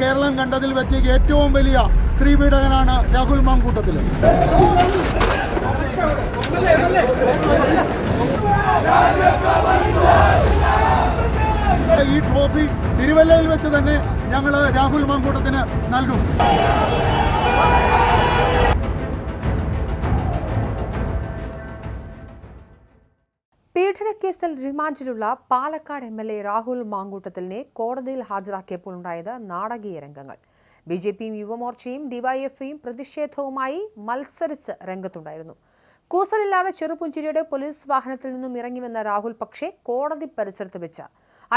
കേരളം കണ്ടതിൽ വെച്ച് ഏറ്റവും വലിയ സ്ത്രീ പീഡകനാണ് രാഹുൽ മാങ്കൂട്ടത്തിൽ ഈ ട്രോഫി തിരുവല്ലയിൽ വെച്ച് തന്നെ ഞങ്ങൾ രാഹുൽ മാങ്കൂട്ടത്തിന് നൽകും. പീഡനക്കേസിൽ റിമാൻഡിലുള്ള Palakkad M L A Rahul മാങ്കൂട്ടത്തിലിനെ കോടതിയിൽ ഹാജരാക്കിയപ്പോൾ ഉണ്ടായത് നാടകീയ രംഗങ്ങൾ. ബി ജെ പിയും യുവമോർച്ചയും ഡിവൈഎഫ്ഐയും പ്രതിഷേധവുമായി മത്സരിച്ച് രംഗത്തുണ്ടായിരുന്നു. കൂസലില്ലാതെ ചെറുപുഞ്ചിരിയുടെ പോലീസ് വാഹനത്തിൽ നിന്നും ഇറങ്ങിവന്ന രാഹുൽ പക്ഷേ കോടതി പരിസരത്ത് വെച്ച്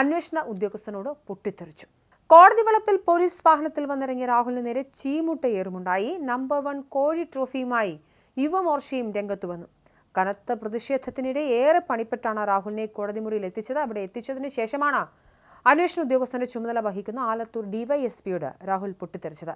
അന്വേഷണ ഉദ്യോഗസ്ഥനോട് പൊട്ടിത്തെറിച്ചു. കോടതി വളപ്പിൽ പോലീസ് വാഹനത്തിൽ വന്നിറങ്ങിയ രാഹുലിന് നേരെ ചീമുട്ടയേറുമുണ്ടായി. നമ്പർ വൺ കോഴി ട്രോഫിയുമായി യുവമോർച്ചയും രംഗത്തു വന്നു. കനത്ത പ്രതിഷേധത്തിനിടെ ഏറെ പണിപ്പെട്ടാണ് രാഹുലിനെ കോടതി മുറിയിൽ എത്തിച്ചത്. അവിടെ എത്തിച്ചതിന് ശേഷമാണ് അന്വേഷണ ഉദ്യോഗസ്ഥന്റെ ചുമതല വഹിക്കുന്ന ആലത്തൂർ ഡിവൈഎസ്പിയോട് രാഹുൽ പൊട്ടിത്തെറിച്ചത്.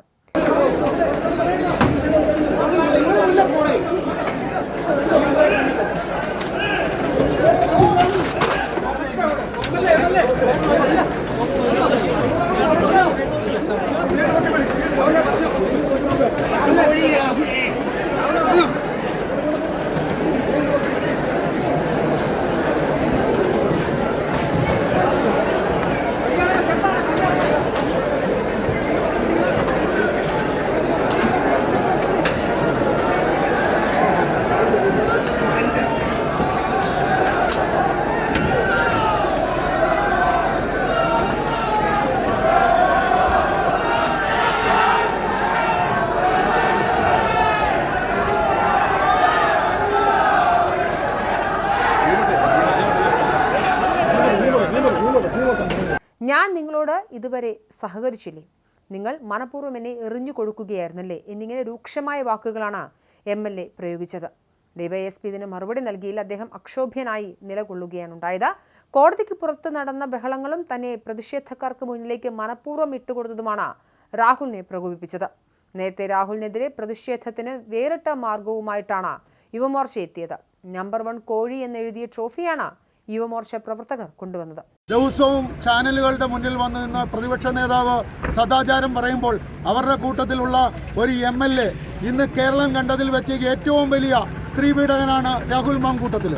ഞാൻ നിങ്ങളോട് ഇതുവരെ സഹകരിച്ചില്ലേ? നിങ്ങൾ മനഃപൂർവം എന്നെ എറിഞ്ഞു കൊടുക്കുകയായിരുന്നല്ലേ എന്നിങ്ങനെ രൂക്ഷമായ വാക്കുകളാണ് എം എൽ എ പ്രയോഗിച്ചത്. ഡിവൈഎസ്പി ഇതിന് മറുപടി നൽകിയില്ല അദ്ദേഹം അക്ഷോഭ്യനായി നിലകൊള്ളുകയാണ് ഉണ്ടായത്. കോടതിക്ക് പുറത്ത് നടന്ന ബഹളങ്ങളും തന്നെ പ്രതിഷേധക്കാർക്ക് മുന്നിലേക്ക് മനഃപൂർവം ഇട്ടുകൊടുത്തതുമാണ് രാഹുലിനെ പ്രകോപിപ്പിച്ചത്. നേരത്തെ രാഹുലിനെതിരെ പ്രതിഷേധത്തിന് വേറിട്ട മാർഗവുമായിട്ടാണ് യുവമോർച്ച എത്തിയത് നമ്പർ വൺ കോഴി എന്നെഴുതിയ ട്രോഫിയാണ് യുവമോർച്ച പ്രവർത്തകർ കൊണ്ടുവന്നത്. ദിവസവും ചാനലുകളുടെ മുന്നിൽ വന്നു നിന്ന് പ്രതിപക്ഷ നേതാവ് സദാചാരം പറയുമ്പോൾ അവരുടെ കൂട്ടത്തിലുള്ള ഒരു എം എൽ എ ഇന്ന് കേരളം കണ്ടതിൽ വെച്ച് ഏറ്റവും വലിയ സ്ത്രീ പീഡകനാണ് രാഹുൽ മാങ്കൂട്ടത്തിൽ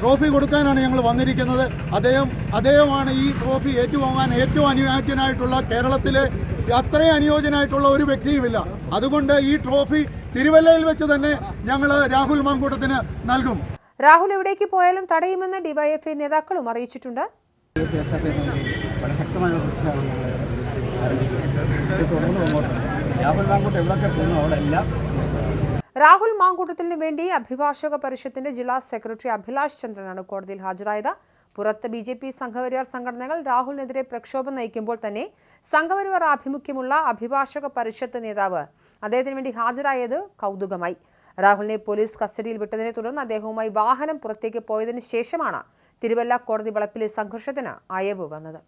ട്രോഫി കൊടുക്കാനാണ് ഞങ്ങൾ വന്നിരിക്കുന്നത്. അദ്ദേഹം അദ്ദേഹമാണ് ഈ ട്രോഫി ഏറ്റുവാങ്ങാൻ ഏറ്റവും അനുയോജ്യനായിട്ടുള്ള കേരളത്തിലെ അത്രയും അനുയോജ്യനായിട്ടുള്ള ഒരു വ്യക്തിയുമില്ല. അതുകൊണ്ട് ഈ ട്രോഫി തിരുവല്ലയിൽ വെച്ച് തന്നെ ഞങ്ങൾ രാഹുൽ മാങ്കൂട്ടത്തിന് നൽകും. രാഹുൽ എവിടേക്ക് പോയാലും തടയുമെന്ന് ഡിവൈഎഫ്ഐ നേതാക്കളും അറിയിച്ചിട്ടുണ്ട്. രാഹുൽ മാങ്കൂട്ടത്തിന് വേണ്ടി അഭിഭാഷക പരിഷത്തിന്റെ ജില്ലാ സെക്രട്ടറി അഭിലാഷ് ചന്ദ്രനാണ് കോടതിയിൽ ഹാജരായത്. പുറത്ത് ബി ജെ പി സംഘപരിവാർ സംഘടനകൾ രാഹുലിനെതിരെ പ്രക്ഷോഭം നയിക്കുമ്പോൾ തന്നെ സംഘപരിവാർ ആഭിമുഖ്യമുള്ള അഭിഭാഷക പരിഷത്ത് നേതാവ്. അദ്ദേഹത്തിന് വേണ്ടി ഹാജരായത് കൗതുകമായി. രാഹുലിനെ പോലീസ് കസ്റ്റഡിയിൽ വിട്ടതിനെ തുടർന്ന് അദ്ദേഹവുമായി വാഹനം പുറത്തേക്ക് പോയതിനു ശേഷമാണ് തിരുവല്ല കോടതി വളപ്പിലെ സംഘർഷത്തിന് അയവ് വന്നത്.